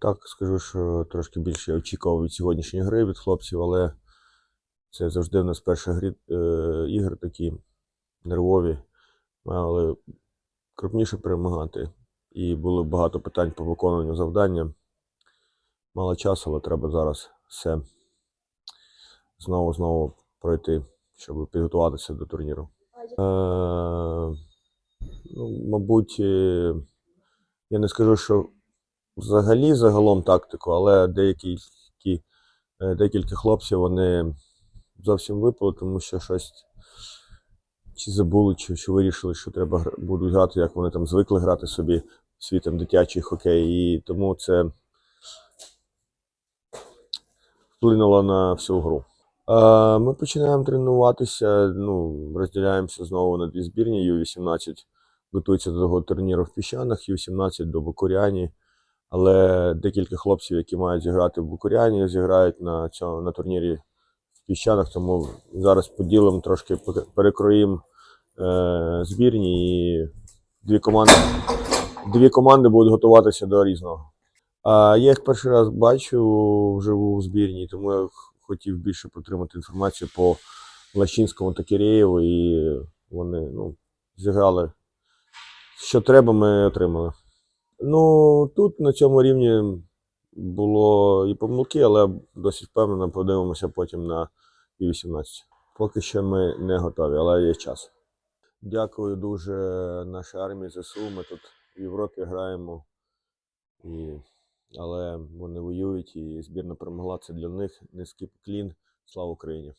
так, скажу, що трошки більше я очікував від сьогоднішньої гри від хлопців, але це завжди в нас перші грі, е, ігри такі нервові. Мали крупніше перемагати. І було багато питань по виконанню завдання. Мало часу, але треба зараз все знову-знову пройти, щоб підготуватися до турніру. Е, ну, мабуть, е, я не скажу, що взагалі загалом тактику, але деякі, е, декілька хлопців вони зовсім випали, тому що щось чи забули, чи що вирішили, що треба будуть грати, як вони там звикли грати собі там дитячий хокей. І тому це вплинуло на всю гру. Ми починаємо тренуватися, ну, розділяємося знову на дві збірні. Ю-18 готується до того турніру в Піщанах, Ю-17 до Букуряні. Але декілька хлопців, які мають зіграти в Букуряні, зіграють на цьому на турнірі в Піщанах. Тому зараз поділимо трошки пе- перекроїмо е, збірні і дві команди, дві команди будуть готуватися до різного. А я їх перший раз бачу вживу в збірні, тому я хотів більше потримати інформацію по Лащинському та Киреєву, і вони ну, зіграли. Що треба, ми отримали. Ну, тут на цьому рівні було і помилки, але досить впевнено подивимося потім на U18. Поки що ми не готові, але є час. Дякую дуже нашій армії ЗСУ. Ми тут в Європі граємо, і... але вони воюють і збірна перемогла. Це для них низький поклін. Слава Україні!